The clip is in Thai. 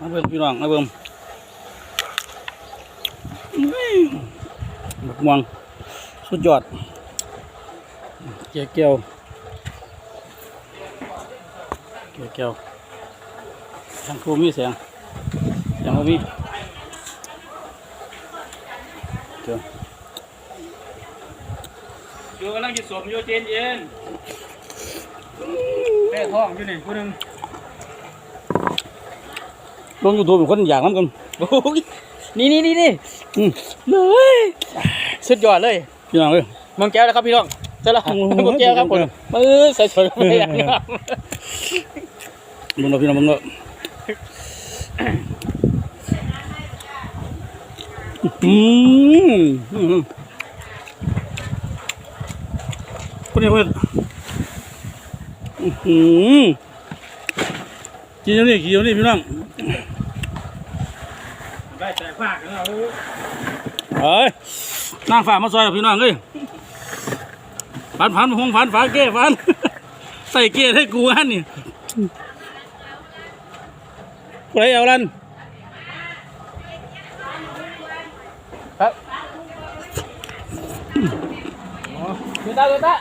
มาเบิ่งพี่น้องมาเบิ่งอื้อบักม่วงสุดยอดเกี่ยวเกี่ยวเกี่ยวเกี่ยวทางครูมีเสียงเสียงบ่มีเกี่ยวอยู่กำลังจิตสมอยู่เจนเย็นแม่ท้องอยู่นี่ผู้หนึง ลงยูทูบเป็นคนอยากน้ำกันโอ้ยนี่นี่นี่นี่อืมเลยสุดยอดเลยพี่น้องเอ้ยมังแก้วนะครับพี่น้องเจ้าละโอ้โหมังแก้วครับผมมือใส่สวยๆไม่อยากนะครับมึงเนาะพี่น้องมึงเนาะอืมอืมคนนี้เพื่อนอื้อหือกินเดี๋ยวนี้กินเดี๋ยวนี้พี่น้อง ได้แต่ภาคกันแล้วเอ้ยนั่งฝ่ามาซอยกับพี่น้องเอ้ยฟันฟันหงฟันฝาเก้ฟัน ใส่เก้ให้กูฮันนี่กูไรเอาลันครับดูตาดูตา